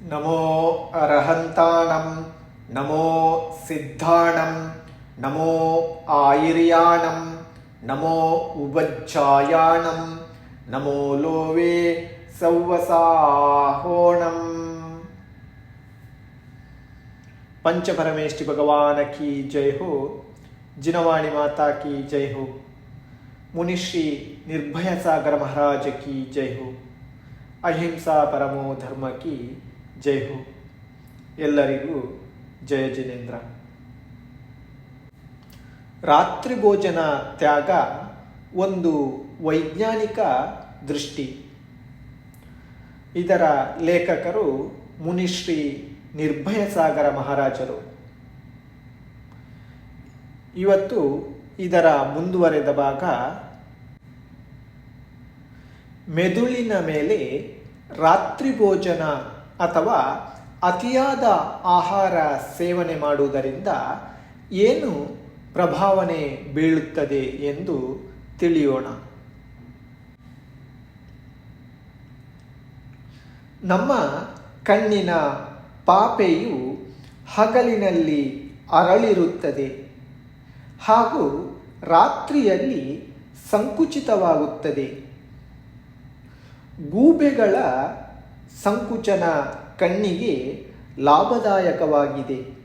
నమో అర్హంతాణం నమో సిద్ధాణం నమో ఆయుర్యాణం నమో ఉపజ్జాయాణం నమో లోవే సౌవసాహోణం పంచపరమేష్టి భగవానకి జై హో జినవాణి మాతాకి జై హో మునిశ్రీ నిర్భయ సాగర మహారాజకి జై హో అహింసా పరమో ధర్మకి ಜೈ ಹೋ. ಎಲ್ಲರಿಗೂ ಜಯ ಜಿನೇಂದ್ರ. ರಾತ್ರಿ ಭೋಜನ ತ್ಯಾಗ ಒಂದು ವೈಜ್ಞಾನಿಕ ದೃಷ್ಟಿ. ಇದರ ಲೇಖಕರು ಮುನಿಶ್ರೀ ನಿರ್ಭಯ ಸಾಗರ ಮಹಾರಾಜರು. ಇವತ್ತು ಇದರ ಮುಂದುವರೆದ ಭಾಗ ಮೆದುಳಿನ ಮೇಲೆ ರಾತ್ರಿ ಭೋಜನ ಅಥವಾ ಅತಿಯಾದ ಆಹಾರ ಸೇವನೆ ಮಾಡುವುದರಿಂದ ಏನು ಪ್ರಭಾವನೆ ಬೀಳುತ್ತದೆ ಎಂದು ತಿಳಿಯೋಣ. ನಮ್ಮ ಕಣ್ಣಿನ ಪಾಪೆಯು ಹಗಲಿನಲ್ಲಿ ಅರಳಿರುತ್ತದೆ ಹಾಗೂ ರಾತ್ರಿಯಲ್ಲಿ ಸಂಕುಚಿತವಾಗುತ್ತದೆ. ಗೂಬೆಗಳ ಸಂಕುಚನ ಕಣ್ಣಿಗೆ ಲಾಭದಾಯಕವಾಗಿದೆ.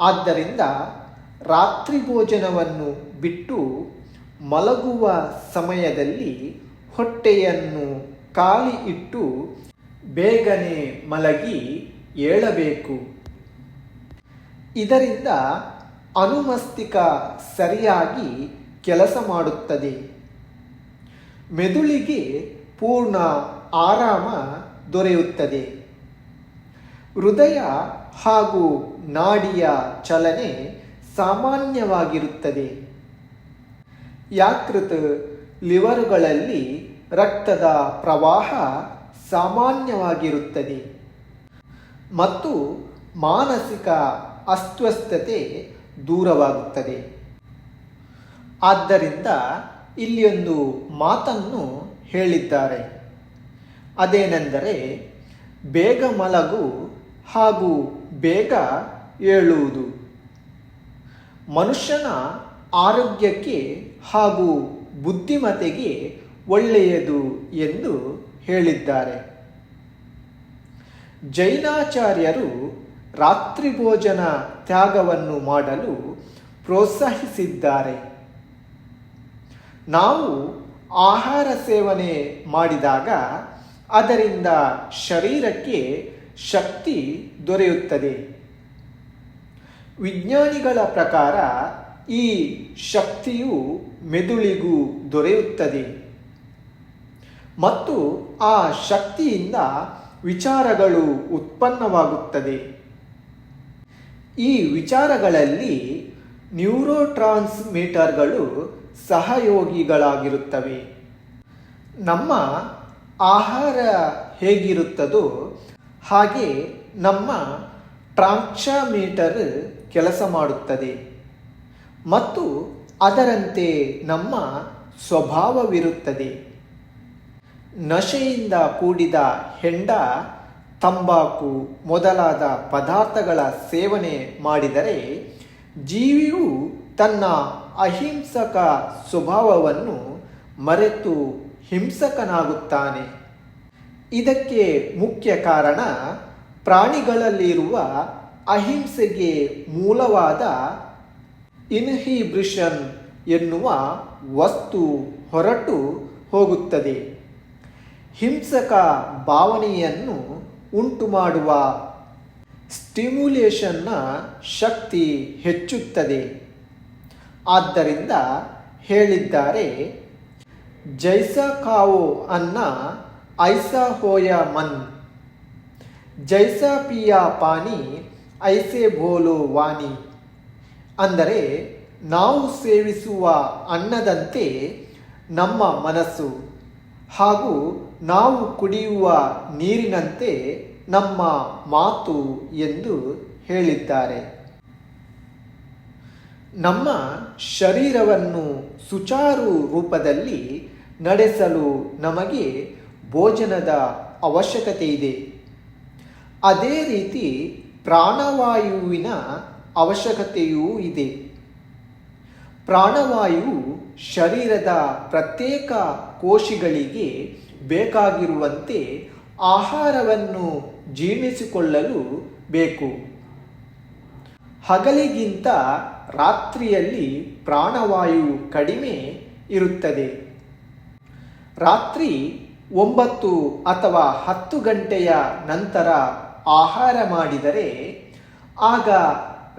ಆದ್ದರಿಂದ ರಾತ್ರಿ ಭೋಜನವನ್ನು ಬಿಟ್ಟು ಮಲಗುವ ಸಮಯದಲ್ಲಿ ಹೊಟ್ಟೆಯನ್ನು ಖಾಲಿ ಇಟ್ಟು ಬೇಗನೆ ಮಲಗಿ ಏಳಬೇಕು. ಇದರಿಂದ ಅನುಮಸ್ತಿಕ ಸರಿಯಾಗಿ ಕೆಲಸ ಮಾಡುತ್ತದೆ. ಮೆದುಳಿಗೆ ಪೂರ್ಣ ಆರಾಮ ದೊರೆಯುತ್ತದೆ. ಹೃದಯ ಹಾಗೂ ನಾಡಿಯ ಚಲನೆ ಸಾಮಾನ್ಯವಾಗಿರುತ್ತದೆ. ಯಾಕೃತ್ ಲಿವರುಗಳಲ್ಲಿ ರಕ್ತದ ಪ್ರವಾಹ ಸಾಮಾನ್ಯವಾಗಿರುತ್ತದೆ. ಮತ್ತು ಮಾನಸಿಕ ಅಸ್ವಸ್ಥತೆ ದೂರವಾಗುತ್ತದೆ. ಆದ್ದರಿಂದ ಇಲ್ಲಿ ಒಂದು ಮಾತನ್ನು ಹೇಳಿದ್ದಾರೆ. ಅದೇನೆಂದರೆ ಬೇಗ ಮಲಗು ಹಾಗೂ ಬೇಗ ಏಳುವುದು. ಮನುಷ್ಯನ ಆರೋಗ್ಯಕ್ಕೆ ಹಾಗೂ ಬುದ್ಧಿಮತೆಗೆ ಒಳ್ಳೆಯದು ಎಂದು ಹೇಳಿದ್ದಾರೆ. ಜೈನಾಚಾರ್ಯರು ರಾತ್ರಿ ಭೋಜನ ತ್ಯಾಗವನ್ನು ಮಾಡಲು ಪ್ರೋತ್ಸಾಹಿಸಿದ್ದಾರೆ. ನಾವು ಆಹಾರ ಸೇವನೆ ಮಾಡಿದಾಗ ಅದರಿಂದ ಶರೀರಕ್ಕೆ ಶಕ್ತಿ ದೊರೆಯುತ್ತದೆ. ವಿಜ್ಞಾನಿಗಳ ಪ್ರಕಾರ ಈ ಶಕ್ತಿಯು ಮೆದುಳಿಗೂ ದೊರೆಯುತ್ತದೆ. ಮತ್ತು ಆ ಶಕ್ತಿಯಿಂದ ವಿಚಾರಗಳು ಉತ್ಪನ್ನವಾಗುತ್ತದೆ. ಈ ವಿಚಾರಗಳಲ್ಲಿ ನ್ಯೂರೋ ಟ್ರಾನ್ಸ್ಮೀಟರ್ಗಳು ಸಹಯೋಗಿಗಳಾಗಿರುತ್ತವೆ. ನಮ್ಮ ಆಹಾರ ಹೇಗಿರುತ್ತದೋ ಹಾಗೆ ನಮ್ಮ ಟ್ರಾಂಕ್ಷಾಮೀಟರ್ ಕೆಲಸ ಮಾಡುತ್ತದೆ. ಮತ್ತು ಅದರಂತೆ ನಮ್ಮ ಸ್ವಭಾವವಿರುತ್ತದೆ. ನಶೆಯಿಂದ ಕೂಡಿದ ಹೆಂಡ, ತಂಬಾಕು ಮೊದಲಾದ ಪದಾರ್ಥಗಳ ಸೇವನೆ ಮಾಡಿದರೆ ಜೀವಿಯು ತನ್ನ ಅಹಿಂಸಕ ಸ್ವಭಾವವನ್ನು ಮರೆತು ಹಿಂಸಕನಾಗುತ್ತಾನೆ. ಇದಕ್ಕೆ ಮುಖ್ಯ ಕಾರಣ ಪ್ರಾಣಿಗಳಲ್ಲಿರುವ ಅಹಿಂಸೆಗೆ ಮೂಲವಾದ ಇನ್ಹಿಬ್ರಿಷನ್ ಎನ್ನುವ ವಸ್ತು ಹೊರಟು ಹೋಗುತ್ತದೆ. ಹಿಂಸಕ ಭಾವನೆಯನ್ನು ಉಂಟು ಮಾಡುವ ಸ್ಟಿಮ್ಯುಲೇಷನ್ನ ಶಕ್ತಿ ಹೆಚ್ಚುತ್ತದೆ. ಆದ್ದರಿಂದ ಹೇಳಿದ್ದಾರೆ ಜೈಸ ಕಾವೋ ಅನ್ನ ಐಸಾ ಹೋಯ ಮನ್ ಜೈಸ ಪಿಯ ಪಾನಿ ಐಸೆ ಬೋಲು ವಾನಿ. ಅಂದರೆ ನಾವು ಸೇವಿಸುವ ಅನ್ನದಂತೆ ನಮ್ಮ ಮನಸ್ಸು ಹಾಗೂ ನಾವು ಕುಡಿಯುವ ನೀರಿನಂತೆ ನಮ್ಮ ಮಾತು ಎಂದು ಹೇಳಿದ್ದಾರೆ. ನಮ್ಮ ಶರೀರವನ್ನು ಸುಚಾರು ರೂಪದಲ್ಲಿ ನಡೆಸಲು ನಮಗೆ ಭೋಜನದ ಅವಶ್ಯಕತೆ ಇದೆ. ಅದೇ ರೀತಿ ಪ್ರಾಣವಾಯುವಿನ ಅವಶ್ಯಕತೆಯೂ ಇದೆ. ಪ್ರಾಣವಾಯು ಶರೀರದ ಪ್ರತ್ಯೇಕ ಕೋಶಿಗಳಿಗೆ ಬೇಕಾಗಿರುವಂತೆ ಆಹಾರವನ್ನು ಜೀರ್ಣಿಸಿಕೊಳ್ಳಲು ಬೇಕು. ಹಗಲಿಗಿಂತ ರಾತ್ರಿಯಲ್ಲಿ ಪ್ರಾಣವಾಯು ಕಡಿಮೆ ಇರುತ್ತದೆ. ರಾತ್ರಿ ಒಂಬತ್ತು ಅಥವಾ ಹತ್ತು ಗಂಟೆಯ ನಂತರ ಆಹಾರ ಮಾಡಿದರೆ, ಆಗ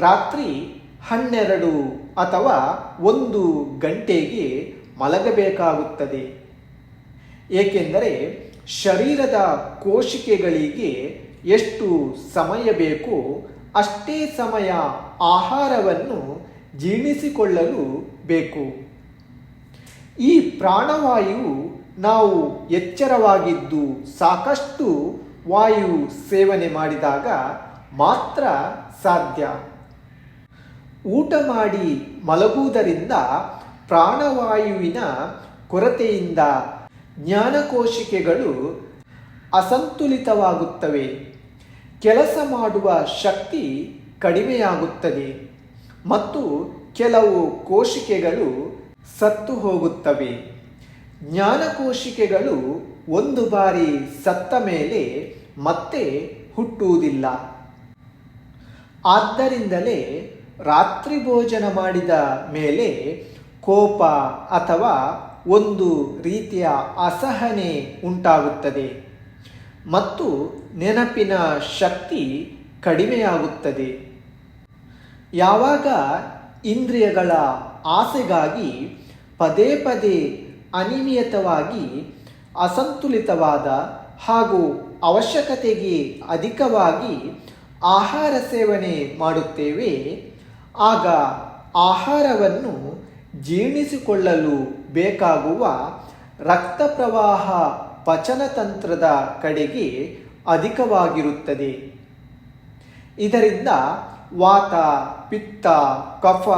ರಾತ್ರಿ ಹನ್ನೆರಡು ಅಥವಾ ಒಂದು ಗಂಟೆಗೆ ಮಲಗಬೇಕಾಗುತ್ತದೆ. ಏಕೆಂದರೆ ಶರೀರದ ಕೋಶಿಕೆಗಳಿಗೆ ಎಷ್ಟು ಸಮಯ ಬೇಕೋ ಅಷ್ಟೇ ಸಮಯ ಆಹಾರವನ್ನು ಜೀರ್ಣಿಸಿಕೊಳ್ಳಲು ಬೇಕು. ಈ ಪ್ರಾಣವಾಯು ನಾವು ಎಚ್ಚರವಾಗಿದ್ದು ಸಾಕಷ್ಟು ವಾಯು ಸೇವನೆ ಮಾಡಿದಾಗ ಮಾತ್ರ ಸಾಧ್ಯ. ಊಟ ಮಾಡಿ ಮಲಗುವುದರಿಂದ ಪ್ರಾಣವಾಯುವಿನ ಕೊರತೆಯಿಂದ ಜ್ಞಾನಕೋಶಿಕೆಗಳು ಅಸಂತುಲಿತವಾಗುತ್ತವೆ. ಕೆಲಸ ಮಾಡುವ ಶಕ್ತಿ ಕಡಿಮೆಯಾಗುತ್ತದೆ ಮತ್ತು ಕೆಲವು ಕೋಶಿಕೆಗಳು ಸತ್ತು ಹೋಗುತ್ತವೆ. ಜ್ಞಾನಕೋಶಿಕೆಗಳು ಒಂದು ಬಾರಿ ಸತ್ತ ಮೇಲೆ ಮತ್ತೆ ಹುಟ್ಟುವುದಿಲ್ಲ. ಆದ್ದರಿಂದಲೇ ರಾತ್ರಿ ಭೋಜನ ಮಾಡಿದ ಮೇಲೆ ಕೋಪ ಅಥವಾ ಒಂದು ರೀತಿಯ ಅಸಹನೆ ಉಂಟಾಗುತ್ತದೆ ಮತ್ತು ನೆನಪಿನ ಶಕ್ತಿ ಕಡಿಮೆಯಾಗುತ್ತದೆ. ಯಾವಾಗ ಇಂದ್ರಿಯಗಳ ಆಸೆಗಾಗಿ ಪದೇ ಪದೇ ಅನಿಯಮಿತವಾಗಿ, ಅಸಂತುಲಿತವಾದ ಹಾಗೂ ಅವಶ್ಯಕತೆಗೆ ಅಧಿಕವಾಗಿ ಆಹಾರ ಸೇವನೆ ಮಾಡುತ್ತೇವೆ, ಆಗ ಆಹಾರವನ್ನು ಜೀರ್ಣಿಸಿಕೊಳ್ಳಲು ಬೇಕಾಗುವ ರಕ್ತ ಪ್ರವಾಹ ಪಚನತಂತ್ರದ ಕಡೆಗೆ ಅಧಿಕವಾಗಿರುತ್ತದೆ. ಇದರಿಂದ ವಾತ, ಪಿತ್ತ, ಕಫ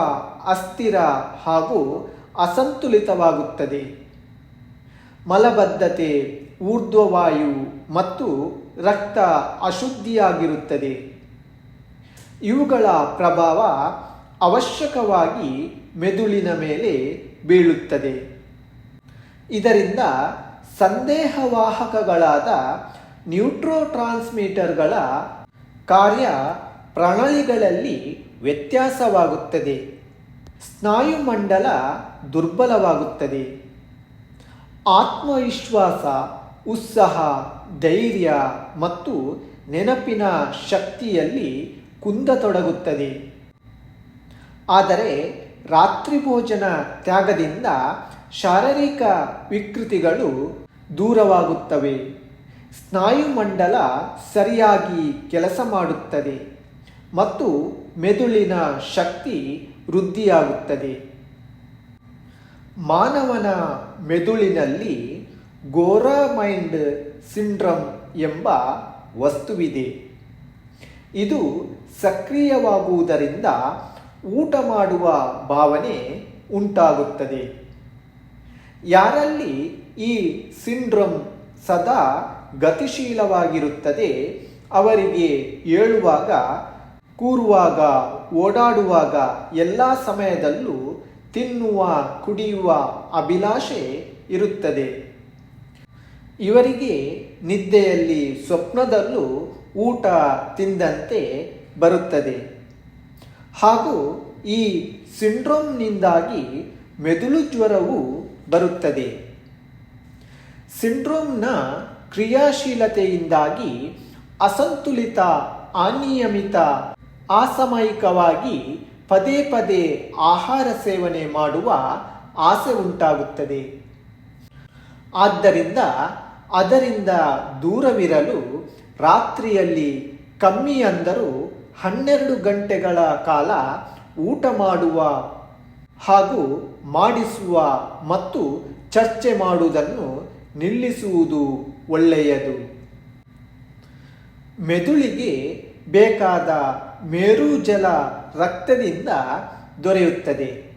ಅಸ್ಥಿರ ಹಾಗೂ ಅಸಂತುಲಿತವಾಗುತ್ತದೆ. ಮಲಬದ್ಧತೆ, ಊರ್ಧ್ವವಾಯು ಮತ್ತು ರಕ್ತ ಅಶುದ್ಧಿಯಾಗಿರುತ್ತದೆ. ಇವುಗಳ ಪ್ರಭಾವ ಅವಶ್ಯಕವಾಗಿ ಮೆದುಳಿನ ಮೇಲೆ ಬೀಳುತ್ತದೆ. ಇದರಿಂದ ಸಂದೇಹವಾಹಕಗಳಾದ ನ್ಯೂಟ್ರೋ ಟ್ರಾನ್ಸ್ಮೀಟರ್ಗಳ ಕಾರ್ಯ ಪ್ರಣಾಳಿಗಳಲ್ಲಿ ವ್ಯತ್ಯಾಸವಾಗುತ್ತದೆ. ಸ್ನಾಯುಮಂಡಲ ದುರ್ಬಲವಾಗುತ್ತದೆ. ಆತ್ಮವಿಶ್ವಾಸ, ಉತ್ಸಾಹ, ಧೈರ್ಯ ಮತ್ತು ನೆನಪಿನ ಶಕ್ತಿಯಲ್ಲಿ ಕುಂದತೊಡಗುತ್ತದೆ. ಆದರೆ ರಾತ್ರಿ ಭೋಜನ ತ್ಯಾಗದಿಂದ ಶಾರೀರಿಕ ವಿಕೃತಿಗಳು ದೂರವಾಗುತ್ತವೆ. ಸ್ನಾಯುಮಂಡಲ ಸರಿಯಾಗಿ ಕೆಲಸ ಮಾಡುತ್ತದೆ ಮತ್ತು ಮೆದುಳಿನ ಶಕ್ತಿ ವೃದ್ಧಿಯಾಗುತ್ತದೆ. ಮಾನವನ ಮೆದುಳಿನಲ್ಲಿ ಗೋರಾಮೈಂಡ್ ಸಿಂಡ್ರಮ್ ಎಂಬ ವಸ್ತುವಿದೆ. ಇದು ಸಕ್ರಿಯವಾಗುವುದರಿಂದ ಊಟ ಮಾಡುವ ಭಾವನೆ ಉಂಟಾಗುತ್ತದೆ. ಯಾರಲ್ಲಿ ಈ ಸಿಂಡ್ರಮ್ ಸದಾ ಗತಿಶೀಲವಾಗಿರುತ್ತದೆ, ಅವರಿಗೆ ಏಳುವಾಗ, ಕೂರುವಾಗ, ಓಡಾಡುವಾಗ ಎಲ್ಲ ಸಮಯದಲ್ಲೂ ತಿನ್ನುವ, ಕುಡಿಯುವ ಅಭಿಲಾಷೆ ಇರುತ್ತದೆ. ಇವರಿಗೆ ನಿದ್ದೆಯಲ್ಲಿ ಸ್ವಪ್ನದಲ್ಲೂ ಊಟ ತಿಂದಂತೆ ಬರುತ್ತದೆ. ಹಾಗೂ ಈ ಸಿಂಡ್ರೋಮ್ನಿಂದಾಗಿ ಮೆದುಳು ಜ್ವರವು ಬರುತ್ತದೆ. ಸಿಂಡ್ರೋಮ್ನ ಕ್ರಿಯಾಶೀಲತೆಯಿಂದಾಗಿ ಅಸಂತುಲಿತ, ಅನಿಯಮಿತ, ಅಸಾಮಯಿಕವಾಗಿ ಪದೇ ಪದೇ ಆಹಾರ ಸೇವನೆ ಮಾಡುವ ಆಸೆ ಉಂಟಾಗುತ್ತದೆ. ಆದ್ದರಿಂದ ಅದರಿಂದ ದೂರವಿರಲು ರಾತ್ರಿಯಲ್ಲಿ ಕಮ್ಮಿ ಅಂದರೂ ಹನ್ನೆರಡು ಗಂಟೆಗಳ ಕಾಲ ಊಟ ಮಾಡುವ ಹಾಗೂ ಮಾಡಿಸುವ ಮತ್ತು ಚರ್ಚೆ ಮಾಡುವುದನ್ನು ನಿಲ್ಲಿಸುವುದು ಒಳ್ಳೆಯದು. ಮೆದುಳಿಗೆ ಬೇಕಾದ ಮೇರುಜಲ ರಕ್ತದಿಂದ ದೊರೆಯುತ್ತದೆ.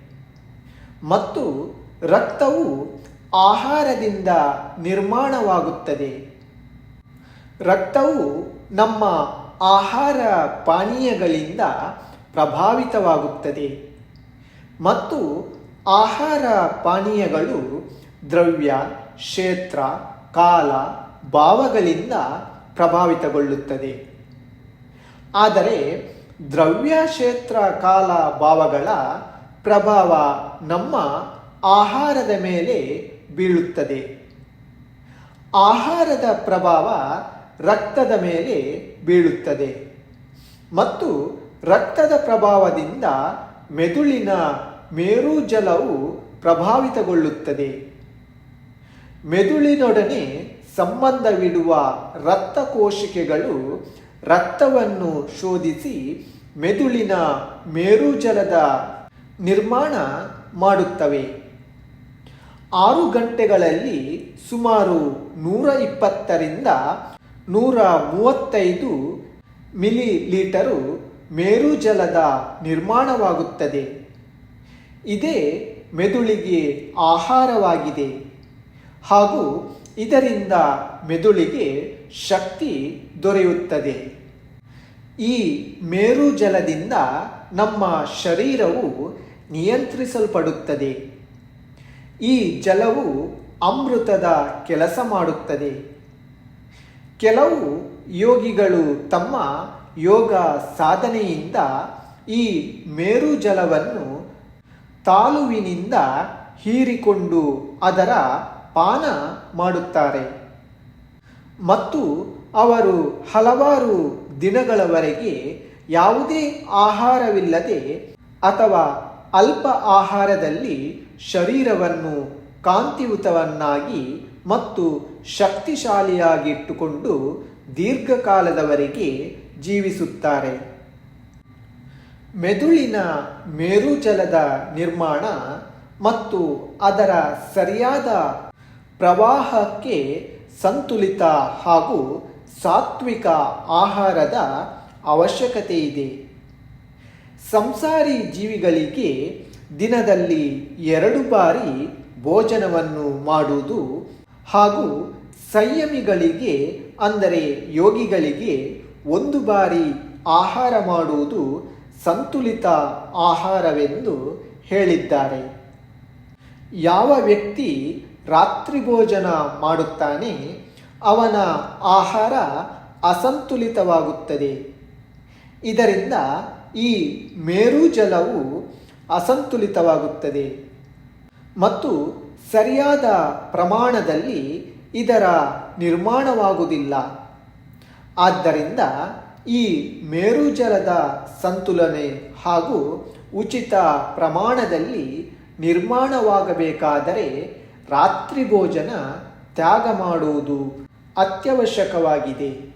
ಮತ್ತು ರಕ್ತವು ಆಹಾರದಿಂದ ನಿರ್ಮಾಣವಾಗುತ್ತದೆ. ರಕ್ತವು ನಮ್ಮ ಆಹಾರ ಪಾನೀಯಗಳಿಂದ ಪ್ರಭಾವಿತವಾಗುತ್ತದೆ. ಮತ್ತು ಆಹಾರ ಪಾನೀಯಗಳು ದ್ರವ್ಯ, ಕ್ಷೇತ್ರ, ಕಾಲ, ಭಾವಗಳಿಂದ ಪ್ರಭಾವಿತಗೊಳ್ಳುತ್ತದೆ. ಆದರೆ ದ್ರವ್ಯ ಕ್ಷೇತ್ರ ಕಾಲ ಭಾವಗಳ ಪ್ರಭಾವ ನಮ್ಮ ಆಹಾರದ ಮೇಲೆ ಬೀಳುತ್ತದೆ. ಆಹಾರದ ಪ್ರಭಾವ ರಕ್ತದ ಮೇಲೆ ಬೀಳುತ್ತದೆ. ಮತ್ತು ರಕ್ತದ ಪ್ರಭಾವದಿಂದ ಮೆದುಳಿನ ಮೇರುಜಲವು ಪ್ರಭಾವಿತಗೊಳ್ಳುತ್ತದೆ. ಮೆದುಳಿನೊಡನೆ ಸಂಬಂಧವಿಡುವ ರಕ್ತ ಕೋಶಿಕೆಗಳು ರಕ್ತವನ್ನು ಶೋಧಿಸಿ ಮೆದುಳಿನ ಮೇರುಜಲದ ನಿರ್ಮಾಣ ಮಾಡುತ್ತವೆ. ಆರು ಗಂಟೆಗಳಲ್ಲಿ ಸುಮಾರು ನೂರ ಇಪ್ಪತ್ತರಿಂದ ನೂರ ಮೂವತ್ತೈದು ಮಿಲಿ ಲೀಟರು ಮೇರುಜಲದ ನಿರ್ಮಾಣವಾಗುತ್ತದೆ. ಇದೇ ಮೆದುಳಿಗೆ ಆಹಾರವಾಗಿದೆ. ಹಾಗೂ ಇದರಿಂದ ಮೆದುಳಿಗೆ ಶಕ್ತಿ ದೊರೆಯುತ್ತದೆ. ಈ ಮೇರುಜಲದಿಂದ ನಮ್ಮ ಶರೀರವು ನಿಯಂತ್ರಿಸಲ್ಪಡುತ್ತದೆ. ಈ ಜಲವು ಅಮೃತದ ಕೆಲಸ ಮಾಡುತ್ತದೆ. ಕೆಲವು ಯೋಗಿಗಳು ತಮ್ಮ ಯೋಗ ಸಾಧನೆಯಿಂದ ಈ ಮೇರು ಜಲವನ್ನು ತಾಲುವಿನಿಂದ ಹೀರಿಕೊಂಡು ಅದರ ಪಾನ ಮಾಡುತ್ತಾರೆ. ಮತ್ತು ಅವರು ಹಲವಾರು ದಿನಗಳವರೆಗೆ ಯಾವುದೇ ಆಹಾರವಿಲ್ಲದೆ ಅಥವಾ ಅಲ್ಪ ಆಹಾರದಲ್ಲಿ ಶರೀರವನ್ನು ಕಾಂತಿಯುತವನ್ನಾಗಿ ಮತ್ತು ಶಕ್ತಿಶಾಲಿಯಾಗಿಟ್ಟುಕೊಂಡು ದೀರ್ಘಕಾಲದವರೆಗೆ ಜೀವಿಸುತ್ತಾರೆ. ಮೆದುಳಿನ ಮೇರುಜಲದ ನಿರ್ಮಾಣ ಮತ್ತು ಅದರ ಸರಿಯಾದ ಪ್ರವಾಹಕ್ಕೆ ಸಂತುಲಿತ ಹಾಗೂ ಸಾತ್ವಿಕ ಆಹಾರದ ಅವಶ್ಯಕತೆ ಇದೆ. ಸಂಸಾರಿ ಜೀವಿಗಳಿಗೆ ದಿನದಲ್ಲಿ ಎರಡು ಬಾರಿ ಭೋಜನವನ್ನು ಮಾಡುವುದು ಹಾಗೂ ಸಂಯಮಿಗಳಿಗೆ, ಅಂದರೆ ಯೋಗಿಗಳಿಗೆ ಒಂದು ಬಾರಿ ಆಹಾರ ಮಾಡುವುದು ಸಂತುಲಿತ ಆಹಾರವೆಂದು ಹೇಳಿದ್ದಾರೆ. ಯಾವ ವ್ಯಕ್ತಿ ರಾತ್ರಿ ಭೋಜನ ಮಾಡುತ್ತಾನೆ, ಅವನ ಆಹಾರ ಅಸಂತುಲಿತವಾಗುತ್ತದೆ. ಇದರಿಂದ ಈ ಮೇರುಜಲವು ಅಸಂತುಲಿತವಾಗುತ್ತದೆ. ಮತ್ತು ಸರಿಯಾದ ಪ್ರಮಾಣದಲ್ಲಿ ಇದರ ನಿರ್ಮಾಣವಾಗುವುದಿಲ್ಲ. ಆದ್ದರಿಂದ ಈ ಮೇರುಜಲದ ಸಂತುಲನೆ ಹಾಗೂ ಉಚಿತ ಪ್ರಮಾಣದಲ್ಲಿ ನಿರ್ಮಾಣವಾಗಬೇಕಾದರೆ ರಾತ್ರಿ ಭೋಜನ ತ್ಯಾಗ ಮಾಡುವುದು ಅತ್ಯವಶ್ಯಕವಾಗಿದೆ.